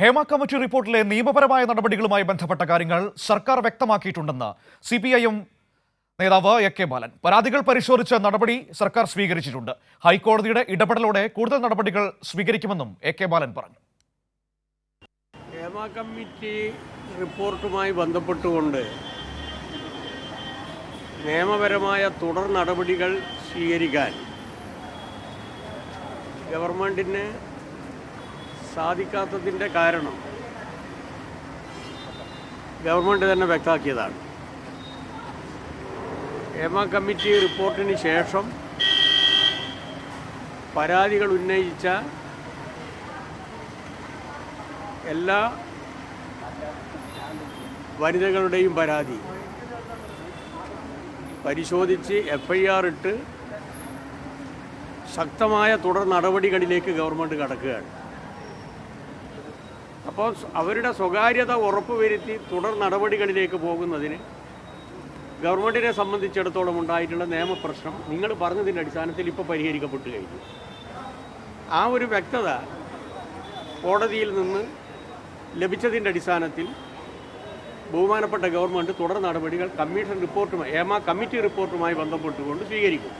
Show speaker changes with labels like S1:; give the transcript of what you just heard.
S1: Hema committee റിപ്പോർട്ടിലെ നിയമപരമായ നടപടികളുമായി ബന്ധപ്പെട്ട കാര്യങ്ങൾ സർക്കാർ വ്യക്തമാക്കിയിട്ടുണ്ടെന്ന് സി പി ഐ എം നേതാവ് എ കെ ബാലൻ. പരാതികൾ പരിശോധിച്ച നടപടി സർക്കാർ സ്വീകരിച്ചിട്ടുണ്ട്. ഹൈക്കോടതിയുടെ ഇടപെടലോടെ കൂടുതൽ നടപടികൾ സ്വീകരിക്കുമെന്നും എ കെ ബാലൻ പറഞ്ഞു.
S2: ഹേമ കമ്മിറ്റി റിപ്പോർട്ടുമായി ബന്ധപ്പെട്ടുകൊണ്ട് നിയമപരമായ തുടർ നടപടികൾ സ്വീകരിക്കാൻ ഗവൺമെന്റിന് സാധിക്കാത്തതിന്റെ കാരണം ഗവൺമെന്റ് തന്നെ വ്യക്തമാക്കിയതാണ്. ഹേമ കമ്മിറ്റി റിപ്പോർട്ടിന് ശേഷം പരാതികൾ ഉന്നയിച്ച എല്ലാ വനിതകളുടെയും പരാതി പരിശോധിച്ച് എഫ് ഐ ആർ ഇട്ട് ശക്തമായ തുടർ നടപടികളിലേക്ക് ഗവൺമെന്റ് കടക്കുകയാണ്. അപ്പോൾ അവരുടെ സ്വകാര്യത ഉറപ്പുവരുത്തി തുടർ നടപടികളിലേക്ക് പോകുന്നതിന് ഗവൺമെന്റിനെ സംബന്ധിച്ചിടത്തോളം ഉണ്ടായിട്ടുള്ള നിയമപ്രശ്നം നിങ്ങൾ പറഞ്ഞതിന്റെ അടിസ്ഥാനത്തിൽ ഇപ്പോൾ പരിഹരിക്കപ്പെട്ടു കഴിഞ്ഞു. ആ ഒരു വ്യക്തത കോടതിയിൽ നിന്ന് ലഭിച്ചതിന്റെ അടിസ്ഥാനത്തിൽ ബഹുമാനപ്പെട്ട ഗവൺമെന്റ് തുടർ നടപടികൾ കമ്മീഷൻ റിപ്പോർട്ടുമായി ഏമ കമ്മിറ്റി റിപ്പോർട്ടുമായി ബന്ധപ്പെട്ടുകൊണ്ട് സ്വീകരിക്കും.